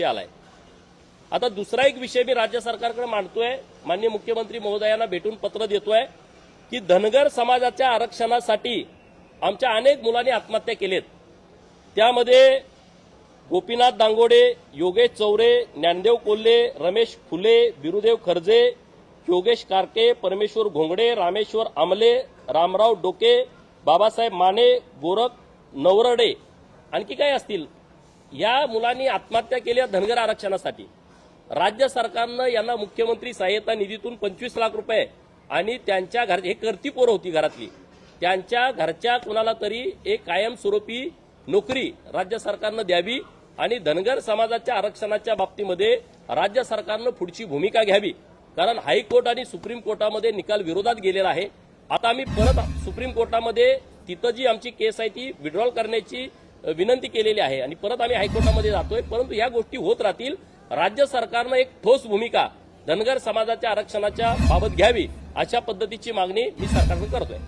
आलाय. आता दुसरा एक विषय मी राज्य सरकारकडे मांडतोय. माननीय मुख्यमंत्री महोदयांना भेटून पत्र देतोय की धनगर समाजाच्या आरक्षणासाठी आमच्या अनेक मुलांनी आत्महत्या केलेत. त्यामध्ये गोपीनाथ दांगोडे योगेश चौरे ज्ञानदेव कोल्हे रमेश फुले बिरुदेव खर्जे योगेश कारके परमेश्वर घोंगडे रामेश्वर आमले रामराव डोके बाबासाहेब माने गोरख नवरडे आणखी काय असतील? या मुलांनी आत्महत्या केल्या धनगर आरक्षणासाठी. राज्य सरकारनं यांना मुख्यमंत्री सहाय्यता निधीतून पंचवीस लाख रुपये आणि त्यांच्या घर हे करती पोरं होती घरातली. त्यांच्या घरच्या कुणाला तरी एक कायमस्वरूपी नोकरी राज्य सरकारनं द्यावी आणि धनगर समाजाच्या आरक्षणाच्या बाबतीमध्ये राज्य सरकारनं पुढची भूमिका घ्यावी. कारण हायकोर्ट आणि सुप्रीम कोर्टामध्ये निकाल विरोधात गेलेला आहे. आता आम्ही परत सुप्रीम कोर्टामध्ये तिथं जी आमची केस आहे ती विड्रॉल करण्याची विनंती केलेली आहे आणि परत आम्ही हायकोर्टामध्ये जातोय. परंतु या गोष्टी होत राहतील. राज्य सरकारनं एक ठोस भूमिका धनगर समाजाच्या आरक्षणाच्या बाबत घ्यावी अशा पद्धतीची मागणी मी सरकारकडे करतोय.